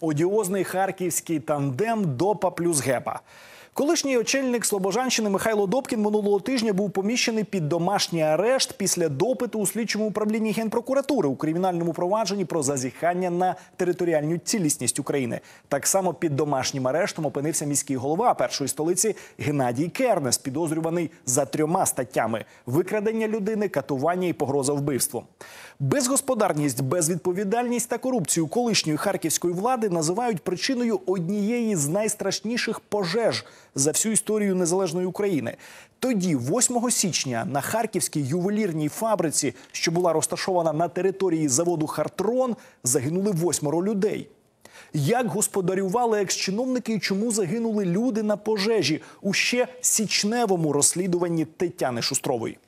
Одіозний харківський тандем Допа плюс Гепа. Колишній очільник Слобожанщини Михайло Добкін минулого тижня був поміщений під домашній арешт після допиту у слідчому управлінні генпрокуратури у кримінальному провадженні про зазіхання на територіальну цілісність України. Так само під домашнім арештом опинився міський голова першої столиці Геннадій Кернес, підозрюваний за трьома статтями: викрадення людини, катування і погроза вбивством. Безгосподарність, безвідповідальність та корупцію колишньої харківської влади називають причиною однієї з найстрашніших пожеж за всю історію незалежної України. Тоді, 8 січня, на харківській ювелірній фабриці, що була розташована на території заводу Хартрон, загинули восьмеро людей. Як господарювали екс-чиновники і чому загинули люди на пожежі у ще січневому розслідуванні Тетяни Шустрової?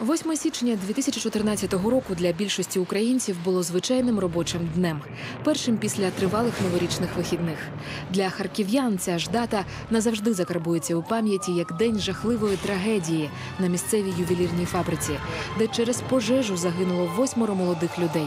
8 січня 2014 року для більшості українців було звичайним робочим днем, першим після тривалих новорічних вихідних. Для харків'ян ця ж дата назавжди закарбується у пам'яті як день жахливої трагедії на місцевій ювелірній фабриці, де через пожежу загинуло восьмеро молодих людей.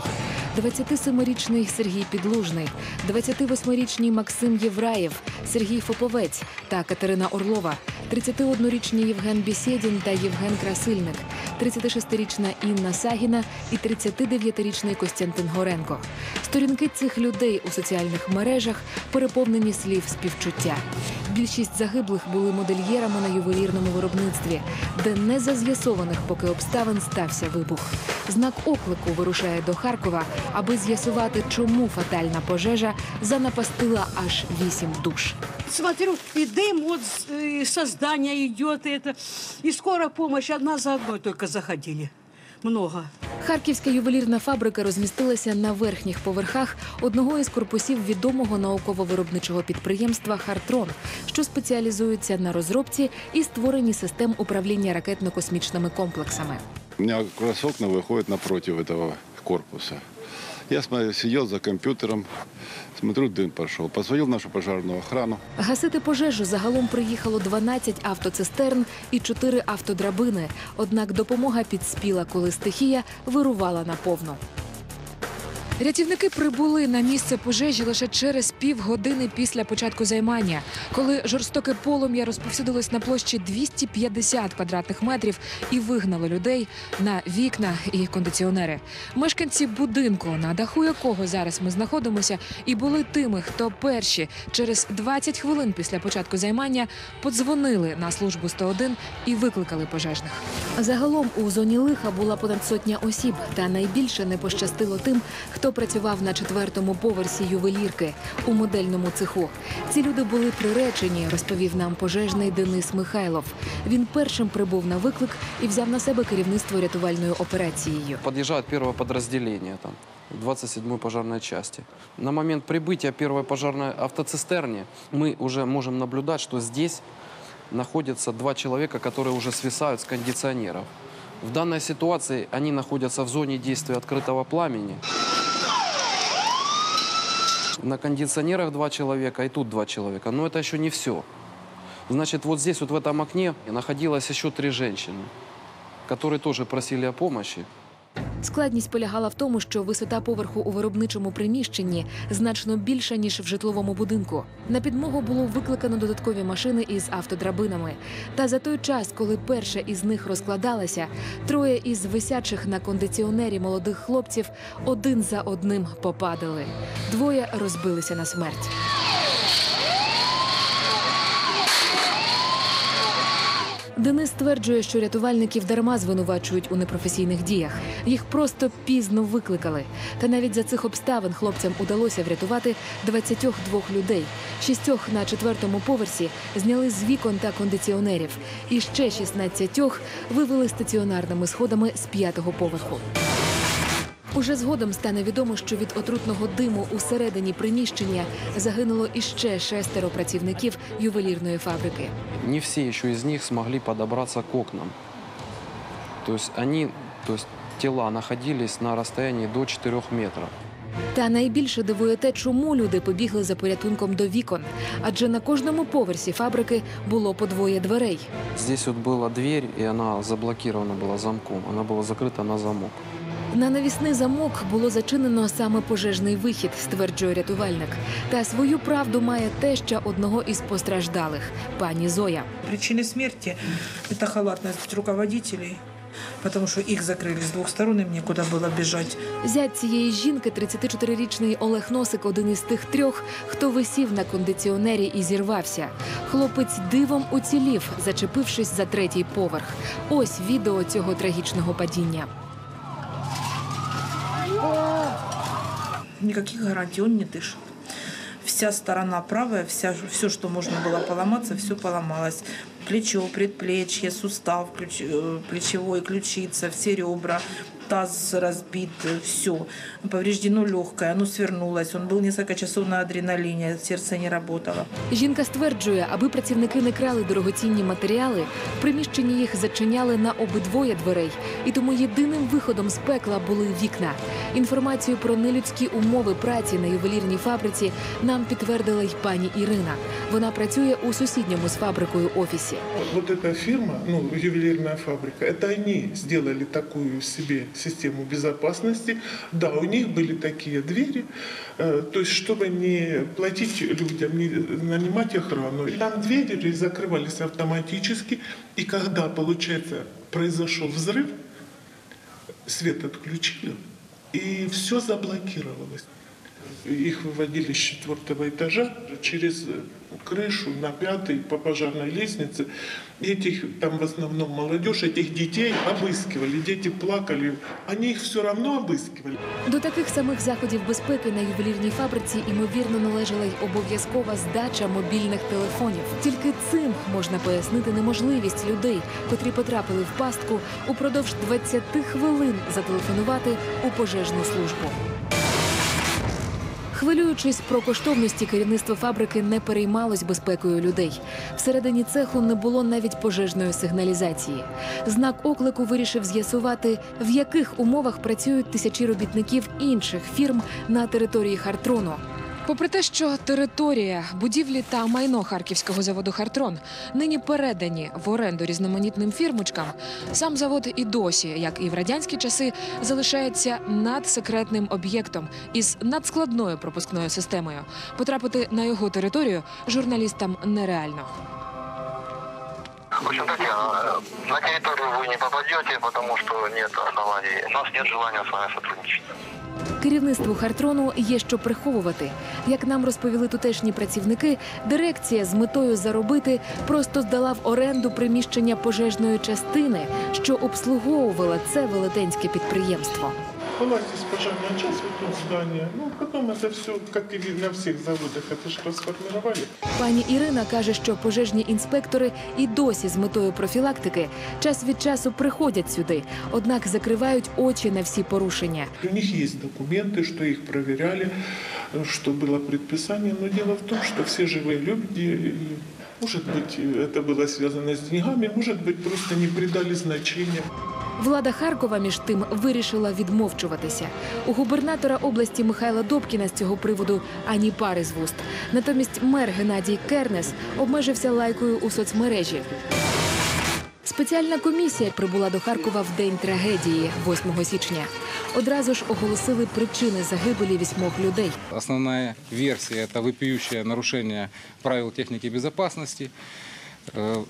27-річний Сергій Підлужний, 28-річний Максим Євраєв, Сергій Фоповець та Катерина Орлова, 31-річний Євген Бісєдін та Євген Красильник, 36-річна Інна Сагіна і 39-річний Костянтин Горенко. Сторінки цих людей у соціальних мережах переповнені слів співчуття. Більшість загиблих були модельєрами на ювелірному виробництві, де не за з'ясованих поки обставин стався вибух. Знак оклику вирушає до Харкова, аби з'ясувати, чому фатальна пожежа занапастила аж вісім душ. Смотрю, и дым вот э, со здания идет, и это, и скорая помощь одна за одной только заходили. Много. Харківська ювелірна фабрика розмістилася на верхніх поверхах одного із корпусів відомого науково-виробничого підприємства Хартрон, що спеціалізується на розробці і створенні систем управління ракетно-космічними комплексами. У меня как раз окна выходят напротив этого корпуса. Я смотрю, сидел за компьютером, смотрю, дым пошел. Позвонил нашу пожарну охрану. Гасити пожежу загалом приїхало 12 автоцистерн і 4 автодрабини. Однак допомога підспіла, коли стихія вирувала наповну. Рятівники прибули на місце пожежі лише через півгодини після початку займання, коли жорстоке полум'я розповсюдилось на площі 250 квадратних метрів і вигнало людей на вікна і кондиціонери. Мешканці будинку, на даху якого зараз ми знаходимося, і були тими, хто перші через 20 хвилин після початку займання подзвонили на службу 101 і викликали пожежних. Загалом у зоні лиха була понад сотня осіб, та найбільше не пощастило тим, хто працював на четвертому поверсі ювелірки у модельному цеху. Ці люди були приречені, розповів нам пожежний Денис Михайлов. Він першим прибув на виклик і взяв на себе керівництво рятувальною операцією. Подъезжает первое подразделение, там, 27-й пожарной части. На момент прибытия первой пожарной автоцистерни мы уже можем наблюдать, что здесь находятся два человека, которые уже свисают с кондиционеров. В данной ситуации они находятся в зоне действия открытого пламени. На кондиционерах два человека и тут два человека. Но это еще не все. Значит, вот здесь, вот в этом окне находилось еще три женщины, которые тоже просили о помощи. Складність полягала в тому, що висота поверху у виробничому приміщенні значно більша ніж в житловому будинку. На підмогу було викликано додаткові машини із автодрабинами. Та за той час, коли перша із них розкладалася, троє із висячих на кондиціонері молодих хлопців один за одним попадали. Двоє розбилися на смерть. Денис стверджує, що рятувальників дарма звинувачують у непрофесійних діях. Їх просто пізно викликали. Та навіть за цих обставин хлопцям удалося врятувати 22 людей. Шістьох на четвертому поверсі зняли з вікон та кондиціонерів. І ще 16 вивели стаціонарними сходами з п'ятого поверху. Уже згодом стане відомо, що від отрутного диму усередині приміщення загинуло іще шестеро працівників ювелірної фабрики. не все еще из них смогли подобраться к окнам. То есть они, то есть тела находились на расстоянии до 4 метров. Та найбільше дивує те, чому люди побігли за порятунком до вікон, адже на кожному поверсі фабрики було по двоє дверей. Здесь вот была дверь, и она заблокирована была замком. Она была закрыта на замок. На навісний замок було зачинено саме пожежний вихід, стверджує рятувальник. Та свою правду має теща одного із постраждалих пані Зоя. Причины смерти – это халатность руководителей, потому что их закрыли с двух сторон, им некуда было бежать. Зять цієї жінки, 34-річний Олег Носик, один із тих трьох, хто висів на кондиціонері і зірвався. Хлопець дивом уцілів, зачепившись за третій поверх. Ось відео цього трагічного падіння. Никаких гарантий он не дышит. Вся сторона правая, вся, все, что можно было поломаться, все поломалось. Плечо, предплечье, сустав ключ, э, плечевой, ключица, все ребра, таз разбит, все. Повреждено легкое, оно свернулось. Он был несколько часов на адреналине, сердце не работало. Жінка стверджує, аби працівники не крали дорогоцінні матеріали, в приміщенні їх зачиняли на обидвоє дверей, і тому єдиним виходом з пекла були вікна. Інформацію про нелюдські умови праці на ювелірній фабриці нам підтвердила й пані Ірина. Вона працює у сусідньому з фабрикою офісі. Вот эта фирма, ну, ювелирная фабрика, это они сделали такую себе систему безопасности. Да, у них были такие двери, э, то есть чтобы не платить людям, не нанимать охрану. Там двери закрывались автоматически, и когда, получается, произошел взрыв, свет отключили, и все заблокировалось. Их выводили с четвертого этажа через крышу на пятый по пожарной лестнице. Этих, там в основном молодежь, этих детей обыскивали. Дети плакали. Они их все равно обыскивали. До таких самих заходів безпеки на ювелірній фабриці ймовірно належала й обов'язкова здача мобільних телефонів. Тільки цим можна пояснити неможливість людей, котрі потрапили в пастку, упродовж 20 хвилин зателефонувати у пожежну службу. Хвилюючись про коштовності, керівництво фабрики не переймалось безпекою людей. Всередині цеху не було навіть пожежної сигналізації. Знак оклику вирішив з'ясувати, в яких умовах працюють тисячі робітників інших фірм на території Хартрону. Попри те, що територія, будівлі та майно харківського заводу Хартрон нині передані в оренду різноманітним фірмочкам, сам завод і досі, як і в радянські часи, залишається надсекретним об'єктом із надскладною пропускною системою. Потрапити на його територію журналістам нереально. В общем, на территорию вы не попадете, потому что нет оснований. У нас нет желания с вами сотрудничать. Керівництву Хартрону є що приховувати. Як нам розповіли тутешні працівники, дирекція з метою заробити просто здала в оренду приміщення пожежної частини, що обслуговувала це велетенське підприємство Была здесь пожарная часть, вот тут здание. Ну, потом это все, как и на всех заводах, это же расформировали. Пані Ірина каже, що пожежні інспектори і досі з метою профілактики час від часу приходять сюди, однак закривають очі на всі порушення. У них есть документы, что их проверяли, э, что было предписание. Но дело в том, что все живые люди, и, может быть, это было связано с деньгами, может быть, просто не придали значения. Влада Харкова, між тим, вирішила відмовчуватися. У губернатора області Михайла Добкіна з цього приводу ані пари з вуст. Натомість мер Геннадій Кернес обмежився лайкою у соцмережі. Спеціальна комісія прибула до Харкова в день трагедії, 8 січня. Одразу ж оголосили причини загибелі вісьмох людей. Основная версия – это вопиющее нарушение правил техники безопасности. Э,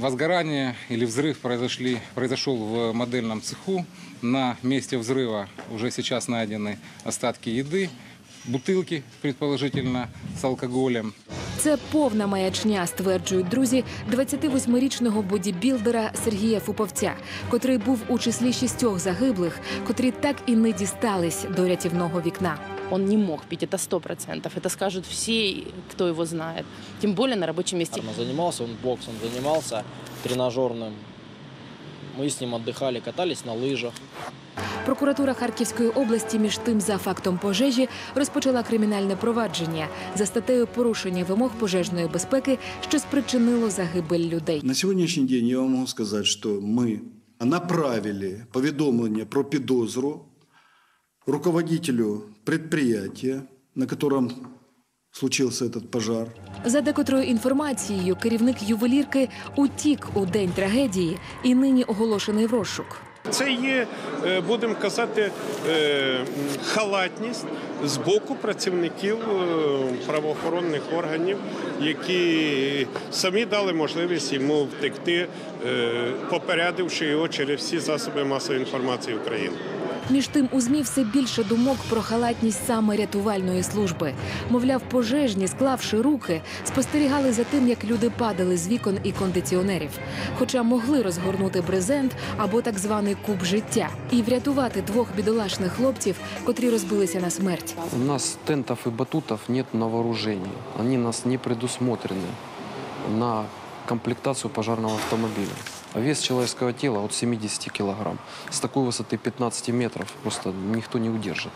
Возгорание или взрыв произошли, произошел в модельном цеху. На месте взрыва уже сейчас найдены остатки еды, бутылки, предположительно, с алкоголем. Це повна маячня, стверджують друзі 28-річного бодібілдера Сергія Фуповця, котрий був у числі шістьох загиблих, котрі так і не дістались до рятівного вікна. Он не мог пить, это сто процентов. Это скажут все, кто его знает. Тем более на рабочем месте. Он занимался, он боксом занимался, тренажерным. Мы с ним отдыхали, катались на лыжах. Прокуратура Харківської області між тим за фактом пожежі розпочала кримінальне провадження за статтею порушення вимог пожежної безпеки, що спричинило загибель людей. На сьогоднішній день я вам можу сказати, що ми направили повідомлення про підозру руководителю предприятия, на котором случился этот пожар. За декотрою інформацією, керівник ювелірки утік у день трагедії і нині оголошений в розшук. Це є, е, будемо казати, е, халатність з боку працівників е, правоохоронних органів, які самі дали можливість йому втекти, попередивши його через всі засоби масової інформації України. Між тим у змі все більше думок про халатність саме рятувальної служби. Мовляв, пожежні, склавши руки, спостерігали за тим, як люди падали з вікон і кондиціонерів, хоча могли розгорнути брезент або так званий куб життя і врятувати двох бідолашних хлопців, котрі розбилися на смерть. У нас тентов и батутов нет на вооружении. Они нас не предусмотрены на комплектацию пожарного автомобиля. А вес человеческого тела от 70 килограмм. С такой высоты 15 метров просто никто не удержит.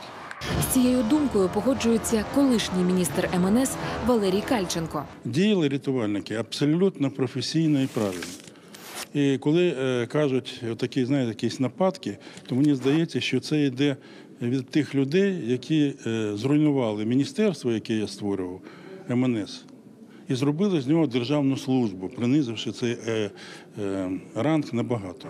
З цією думкою погоджується колишній міністр МНС Валерій Кальченко. Діяли рятувальники абсолютно професійно і правильно. І коли е, кажуть такі, знаєте, якісь нападки, то мені здається, що це йде від тих людей, які е, зруйнували міністерство, яке я створював, МНС, і зробили з нього державну службу, принизивши цей е, е, ранг набагато.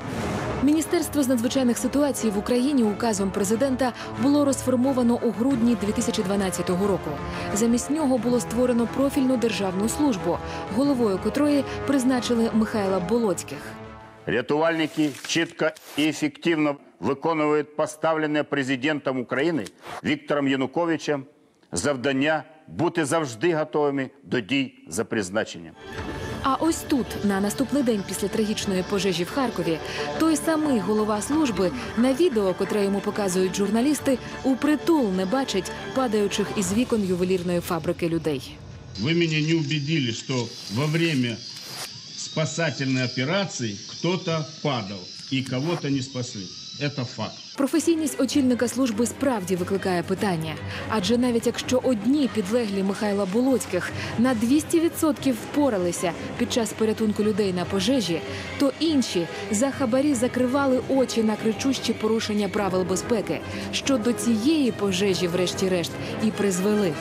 Міністерство з надзвичайних ситуацій в Україні указом президента було розформовано у грудні 2012 року. Замість нього було створено профільну державну службу, головою котрої призначили Михайла Болоцьких. Рятувальники чітко і ефективно виконують поставлене президентом України Віктором Януковичем завдання бути завжди готовими до дій за призначенням. А ось тут, на наступний день після трагічної пожежі в Харкові, той самий голова служби на відео, котре йому показують журналісти, у притул не бачить падаючих із вікон ювелірної фабрики людей. Вы меня не убедили, что во время спасательной операции кто-то падал и кого-то не спасли. Это факт. Професійність очільника служби справді викликає питання. Адже навіть якщо одні підлеглі Михайла Болоцьких на 200% впоралися під час порятунку людей на пожежі, то інші за хабарі закривали очі на кричущі порушення правил безпеки, що до цієї пожежі, врешті-решт, і призвели.